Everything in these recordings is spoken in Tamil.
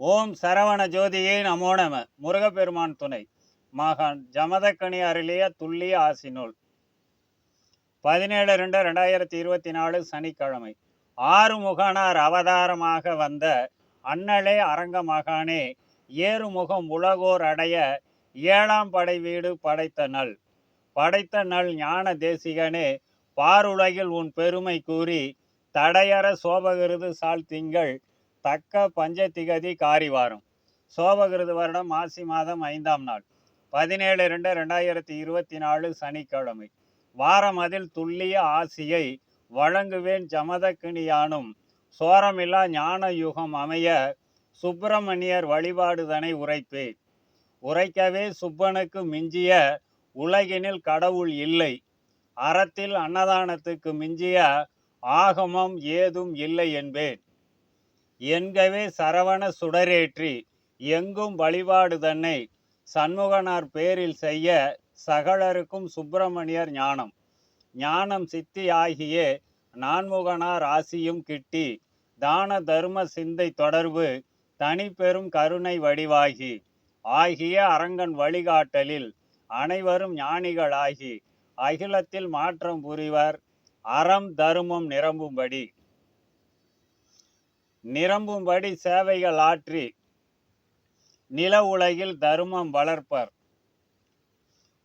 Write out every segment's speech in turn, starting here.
ஓம் சரவண ஜோதியே நமோ நம. முருகப்பெருமான் துணை. மகான் ஜமதக்கணி அருளிய துல்லிய ஆசினூல் பதினேழு ரெண்டு ரெண்டாயிரத்தி இருபத்தி நாலு சனிக்கிழமை. ஆறு முகனார் அவதாரமாக வந்த அண்ணலே அரங்க மகானே ஏறுமுகம் உலகோர் அடைய ஏழாம் படை வீடு படைத்த நல். படைத்த நல் ஞான தேசிகனே பாருலகில் உன் பெருமை கூறி தடையற சோபகிருது சால் திங்கள் தக்க பஞ்சதிகதி காரிவாரம். சோபகிருது வருடம் மாசி மாதம் ஐந்தாம் நாள். பதினேழு ரெண்டு ரெண்டாயிரத்தி இருபத்தி நாலு சனிக்கிழமை. வாரம் அதில் துல்லிய ஆசியை வழங்குவேன் ஜமதக்கிணியானும் சோரமில்லா ஞான யுகம் அமைய சுப்பிரமணியர் வழிபாடுதனை உரைப்பேன் உரைக்கவே சுப்பனுக்கு மிஞ்சிய உலகினில் கடவுள் இல்லை. அறத்தில் அன்னதானத்துக்கு மிஞ்சிய ஆகமம் ஏதும் இல்லை என்பேன். என்கவே சரவண சுடரேற்றி எங்கும் வழிபாடு தன்னை சண்முகனார் பேரில் செய்ய சகலருக்கும் சுப்பிரமணியர் ஞானம். ஞானம் சித்தி ஆகிய நான்முகனார் ஆசியும் கிட்டி தான தர்ம சிந்தை தொடர்பு தனி பெரும் கருணை வடிவாகி ஆகிய அரங்கன் வழிகாட்டலில் அனைவரும் ஞானிகளாகி அகிலத்தில் மாற்றம் புரிவர் அறம் தருமம் நிரம்பும்படி. நிரம்பும்படி சேவைகள் ஆற்றி நில உலகில் தருமம் வளர்ப்பர்.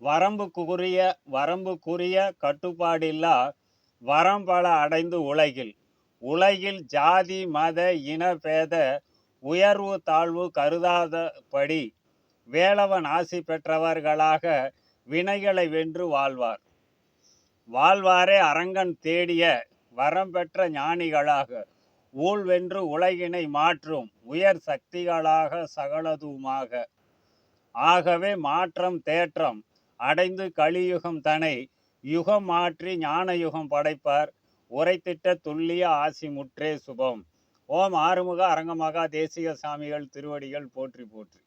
வரம்புக்குரிய வரம்புக்குரிய கட்டுப்பாடில்லா வரம் பல அடைந்து உலகில். உலகில் ஜாதி மத இன பேத உயர்வு தாழ்வு கருதாதபடி வேலவன் ஆசி பெற்றவர்களாக வினைகளை வென்று வாழ்வார். வாழ்வாரே அரங்கன் தேடிய வரம் பெற்ற ஞானிகளாக ஊழ்வென்று உலகினை மாற்றும் உயர் சக்திகளாக சகலதுமாக. ஆகவே மாற்றம் தேற்றம் அடைந்து கலியுகம் தனை யுகம் மாற்றி ஞான யுகம் படைப்பார். உரைத்திட்ட துல்லிய ஆசி முற்றே சுபம். ஓம் ஆறுமுக அரங்கமகா தேசிக சாமிகள் திருவடிகள் போற்றி போற்றி.